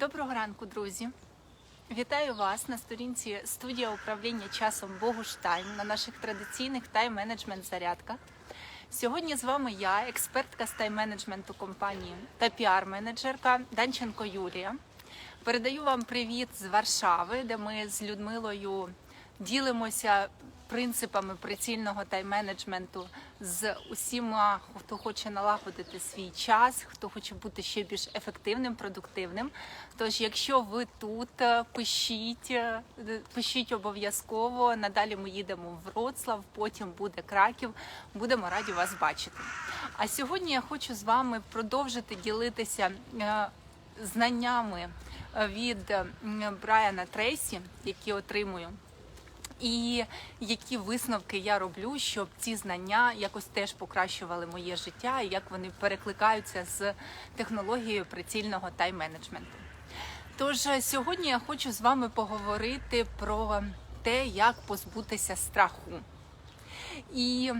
Доброго ранку, друзі! Вітаю вас на сторінці студія управління часом Богуштайм на наших традиційних тайм-менеджмент зарядках. Сьогодні з вами я, експертка з тайм-менеджменту компанії та піар-менеджерка Данченко Юлія. Передаю вам привіт з Варшави, де ми з Людмилою ділимося принципами прицільного тайм-менеджменту з усіма, хто хоче налагодити свій час, хто хоче бути ще більш ефективним, продуктивним. Тож, якщо ви тут, е, пишіть, е, пишіть обов'язково. Надалі ми їдемо в Вроцлав, потім буде Краків. Будемо раді вас бачити. А сьогодні я хочу з вами продовжити ділитися е, знаннями е, від е, Брайана Трейсі, які отримую. І які висновки я роблю, щоб ці знання якось теж покращували моє життя, і як вони перекликаються з технологією прицільного тайм-менеджменту. Тож е, сьогодні я хочу з вами поговорити про те, як позбутися страху. І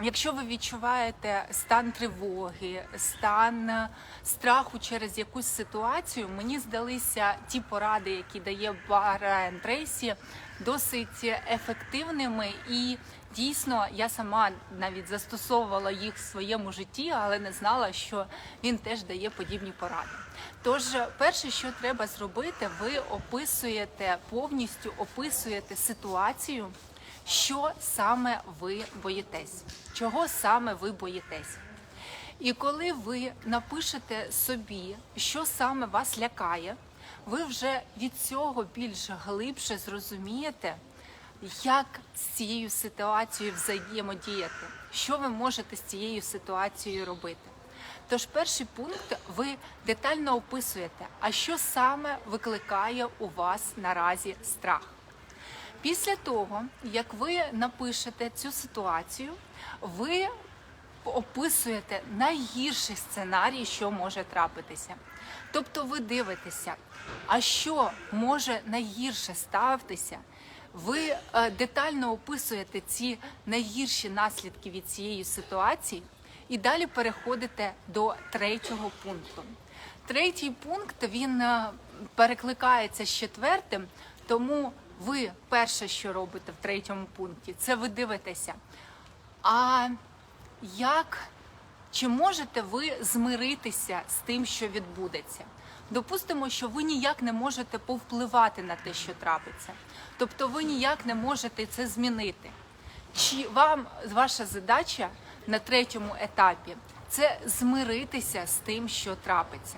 Якщо ви відчуваєте стан тривоги, стан е, страху через якусь ситуацію, мені здалися ті поради, які дає Брайан Трейсі, досить ефективними і дійсно я сама навіть застосовувала їх в своєму житті, але не знала, що він теж дає подібні поради. Тож, перше, що треба зробити, ви описуєте повністю описуєте ситуацію що саме ви боїтесь, чого саме ви боїтесь. І коли ви напишете собі, що саме вас лякає, ви вже від цього більш глибше зрозумієте, як з цією ситуацією взаємодіяти, що ви можете з цією ситуацією робити. Тож, перший пункт ви детально описуєте, а що саме викликає у вас наразі страх. Після того, як ви напишете цю ситуацію, ви описуєте найгірший сценарій, що може трапитися. Тобто ви дивитеся, а що може найгірше ставитися. Ви е, детально описуєте ці найгірші наслідки від цієї ситуації, і далі переходите до третього пункту. Третій пункт він е, перекликається з четвертим, тому ви перше, що робите в третьому пункті, це ви дивитеся. А як чи можете ви змиритися з тим, що відбудеться? Допустимо, що ви ніяк не можете повпливати на те, що трапиться. Тобто ви ніяк не можете це змінити. Чи вам ваша задача на третьому етапі це змиритися з тим, що трапиться?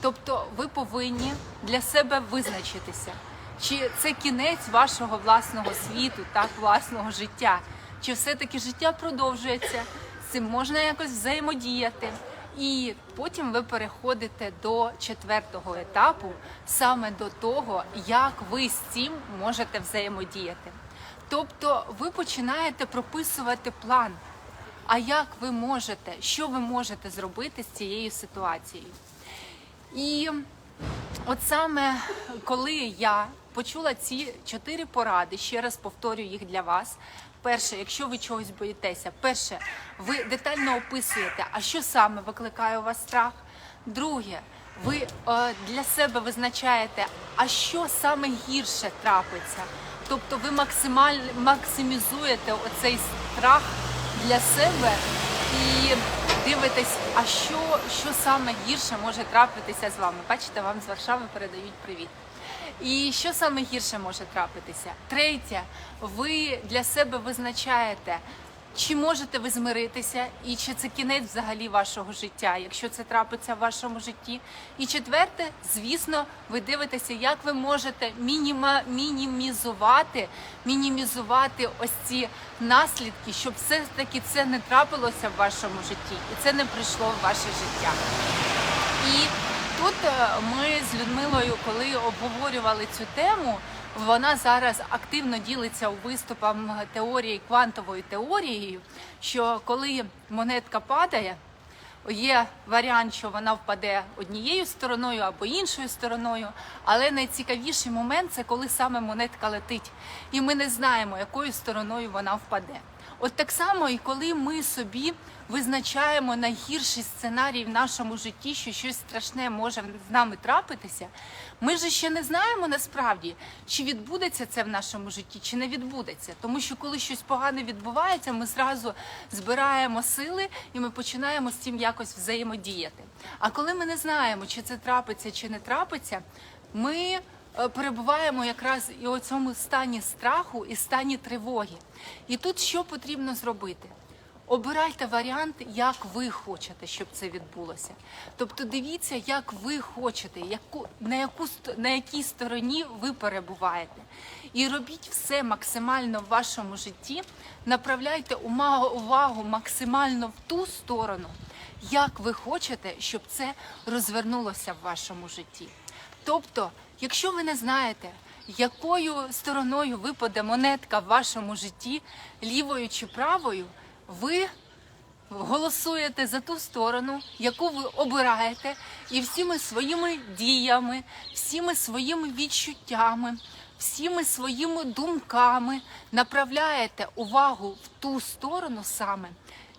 Тобто ви повинні для себе визначитися, чи це кінець вашого власного світу, так власного життя, чи все-таки життя продовжується, з цим можна якось взаємодіяти. І потім ви переходите до четвертого етапу, саме до того, як ви з цим можете взаємодіяти. Тобто ви починаєте прописувати план. А як ви можете, що ви можете зробити з цією ситуацією? І от саме коли я почула ці чотири поради, ще раз повторю їх для вас. Перше, якщо ви чогось боїтеся, перше, ви детально описуєте, а що саме викликає у вас страх. Друге, ви е, для себе визначаєте, а що саме гірше трапиться. Тобто ви максимально максимізуєте оцей страх для себе дивитесь, а що, що саме гірше може трапитися з вами. Бачите, вам з Варшави передають привіт. І що саме гірше може трапитися? Третє, ви для себе визначаєте, чи можете ви змиритися, і чи це кінець взагалі вашого життя, якщо це трапиться в вашому житті. І четверте, звісно, ви дивитеся, як ви можете мініма, мінімізувати, мінімізувати ось ці наслідки, щоб все таки це не трапилося в вашому житті, і це не прийшло в ваше життя. І тут е, ми з Людмилою, коли обговорювали цю тему, вона зараз активно ділиться у виступам теорії квантової теорії, що коли монетка падає, є варіант, що вона впаде однією стороною або іншою стороною, але найцікавіший момент це коли саме монетка летить, і ми не знаємо, якою стороною вона впаде. От так само, і коли ми собі визначаємо найгірший сценарій в нашому житті, що щось страшне може з нами трапитися, ми ж ще не знаємо насправді, чи відбудеться це в нашому житті, чи не відбудеться. Тому що коли щось погане відбувається, ми зразу збираємо сили і ми починаємо з цим якось взаємодіяти. А коли ми не знаємо, чи це трапиться, чи не трапиться, ми перебуваємо якраз і у цьому стані страху і стані тривоги. І тут що потрібно зробити? Обирайте варіант, як ви хочете, щоб це відбулося. Тобто дивіться, як ви хочете, яку, на, яку, на якій стороні ви перебуваєте. І робіть все максимально в вашому житті, направляйте увагу максимально в ту сторону, як ви хочете, щоб це розвернулося в вашому житті. Тобто, якщо ви не знаєте, якою стороною випаде монетка в вашому житті, лівою чи правою, ви голосуєте за ту сторону, яку ви обираєте, і всіми своїми діями, всіми своїми відчуттями, всіми своїми думками направляєте увагу в ту сторону саме,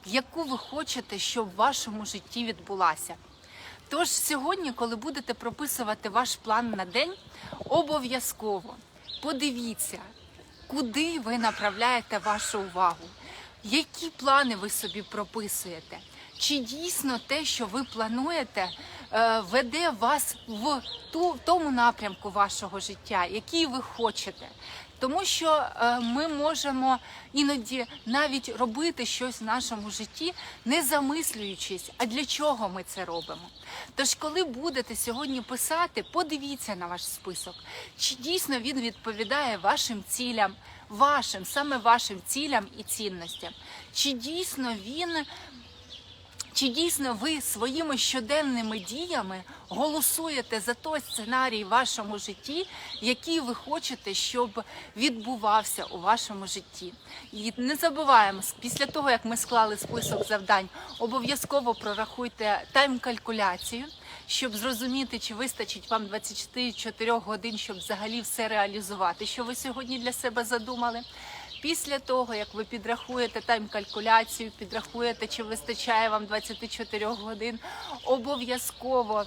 яку ви хочете, щоб в вашому житті відбулася. Тож сьогодні, коли будете прописувати ваш план на день, обов'язково подивіться, куди ви направляєте вашу увагу, які плани ви собі прописуєте. Чи дійсно те, що ви плануєте, е, веде вас в ту в тому напрямку вашого життя, який ви хочете? Тому що е, ми можемо іноді навіть робити щось в нашому житті, не замислюючись, а для чого ми це робимо. Тож, коли будете сьогодні писати, подивіться на ваш список, чи дійсно він відповідає вашим цілям, вашим, саме вашим цілям і цінностям, чи дійсно він чи дійсно ви своїми щоденними діями голосуєте за той сценарій в вашому житті, який ви хочете, щоб відбувався у вашому житті? І не забуваємо, після того як ми склали список завдань, обов'язково прорахуйте тайм-калькуляцію, щоб зрозуміти, чи вистачить вам 24 годин, щоб взагалі все реалізувати, що ви сьогодні для себе задумали. Після того, як ви підрахуєте тайм-калькуляцію, підрахуєте, чи вистачає вам 24 годин, обов'язково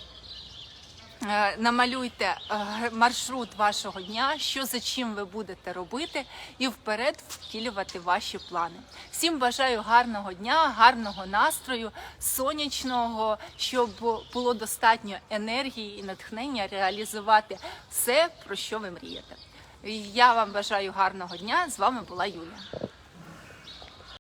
е, намалюйте е, маршрут вашого дня, що за чим ви будете робити, і вперед втілювати ваші плани. Всім бажаю гарного дня, гарного настрою, сонячного, щоб було достатньо енергії і натхнення реалізувати все, про що ви мрієте. Я вам бажаю гарного дня. З вами була Юля.